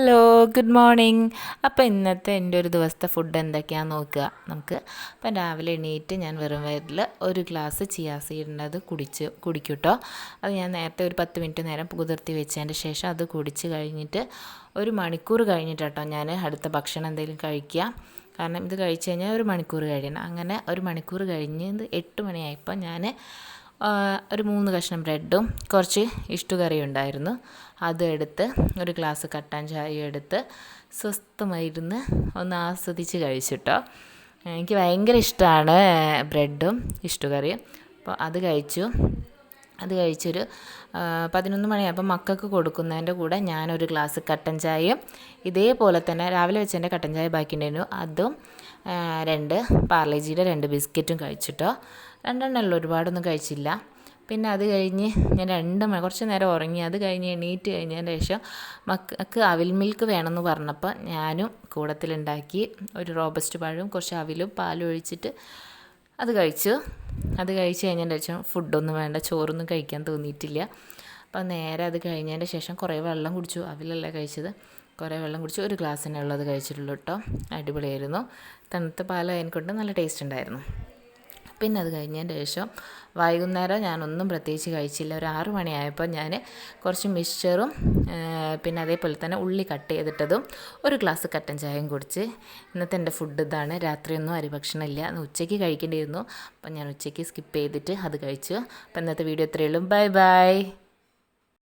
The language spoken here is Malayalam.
ഹലോ ഗുഡ് മോർണിംഗ് അപ്പോൾ ഇന്നത്തെ എന്റെ ഒരു ദിവസത്തെ ഫുഡ് എന്തൊക്കെയാണെന്ന് നോക്കുക. നമുക്ക് അപ്പം രാവിലെ എണീറ്റ് ഞാൻ വെറും വയറിൽ ഒരു ഗ്ലാസ് ചിയാ സീഡിന്റെ കുടിച്ച് കുടിക്കും കേട്ടോ അത് ഞാൻ നേരത്തെ ഒരു പത്ത് മിനിറ്റ് നേരം കുതിർത്തി വെച്ചതിന്റെ ശേഷം അത് കുടിച്ച് കഴിഞ്ഞിട്ട് ഒരു മണിക്കൂർ കഴിഞ്ഞിട്ടോ ഞാൻ അടുത്ത ഭക്ഷണം എന്തെങ്കിലും കഴിക്കുക. കാരണം ഇത് കഴിച്ച് കഴിഞ്ഞാൽ ഒരു മണിക്കൂർ കഴിയണം. അങ്ങനെ ഒരു മണിക്കൂർ കഴിഞ്ഞ് എട്ട് മണിയായപ്പോൾ ഞാൻ ഒരു മൂന്ന് കഷ്ണം ബ്രെഡും കുറച്ച് ഇഷ്ടുകറിയും ഉണ്ടായിരുന്നു അതെടുത്ത് ഒരു ഗ്ലാസ് കട്ടൻ ചായ എടുത്ത് സ്വസ്ഥമായിരുന്ന് ഒന്ന് ആസ്വദിച്ച് കഴിച്ചിട്ടോ. എനിക്ക് ഭയങ്കര ഇഷ്ടമാണ് ബ്രെഡും ഇഷ്ടുകറിയും. അപ്പോൾ അത് കഴിച്ചു. അത് കഴിച്ചൊരു പതിനൊന്ന് മണിയായപ്പോൾ മക്കൾക്ക് കൊടുക്കുന്നതിന്റെ കൂടെ ഞാനൊരു ഗ്ലാസ് കട്ടൻ ചായയും ഇതേപോലെ തന്നെ രാവിലെ വെച്ചതിന്റെ കട്ടൻ ചായ ബാക്കി ഉണ്ടായിരുന്നു അതും രണ്ട് പാർലേജിയുടെ രണ്ട് ബിസ്ക്കറ്റും കഴിച്ചിട്ടോ. രണ്ടെണ്ണമല്ല ഒരുപാടൊന്നും കഴിച്ചില്ല. പിന്നെ അത് കഴിഞ്ഞ് ഞാൻ രണ്ട് മണി കുറച്ച് നേരം ഉറങ്ങി അത് കഴിഞ്ഞ് എണീറ്റ് കഴിഞ്ഞതിന് ശേഷം മക്കൾക്ക് അവിൽ മിൽക്ക് വേണമെന്ന് പറഞ്ഞപ്പോൾ ഞാനും കൂടത്തിലുണ്ടാക്കി ഒരു റോബസ്റ്റ് പഴവും കുറച്ച് അവിലും പാലും ഒഴിച്ചിട്ട് അത് കഴിച്ചു. അത് കഴിച്ച് കഴിഞ്ഞതിന്റെ ശേഷം ഫുഡൊന്നും വേണ്ട ചോറൊന്നും കഴിക്കാൻ തോന്നിയിട്ടില്ല. അപ്പോൾ നേരെ അത് കഴിഞ്ഞതിന്റെ ശേഷം കുറേ വെള്ളം കുടിച്ചു. അവിലല്ല കഴിച്ചത്. കുറേ വെള്ളം കുടിച്ചു ഒരു ഗ്ലാസ്സിനുള്ളത് കഴിച്ചിട്ടുള്ളൂ കേട്ടോ. അടിപൊളിയായിരുന്നു. തണുത്ത പാലായതിനെക്കൊണ്ട് നല്ല ടേസ്റ്റ് ഉണ്ടായിരുന്നു. പിന്നെ അത് കഴിഞ്ഞതിന്റെ ശേഷം വൈകുന്നേരം ഞാനൊന്നും പ്രത്യേകിച്ച് കഴിച്ചില്ല. ഒരു ആറു മണിയായപ്പോൾ ഞാൻ കുറച്ച് മിക്സ്ചറും പിന്നെ അതേപോലെ തന്നെ ഉള്ളി കട്ട് ചെയ്തിട്ടതും ഒരു ഗ്ലാസ് കട്ടൻ ചായയും കുടിച്ച് ഇന്നത്തെ എന്റെ ഫുഡ് ഇതാണ്. രാത്രിയൊന്നും അരിഭക്ഷണം ഇല്ല. ഉച്ചയ്ക്ക് കഴിക്കേണ്ടിയിരുന്നു. അപ്പം ഞാൻ ഉച്ചയ്ക്ക് സ്കിപ്പ് ചെയ്തിട്ട് അത് കഴിച്ചു. അപ്പം ഇന്നത്തെ വീഡിയോ ഇത്രയേ ഉള്ളൂ. Bye bye.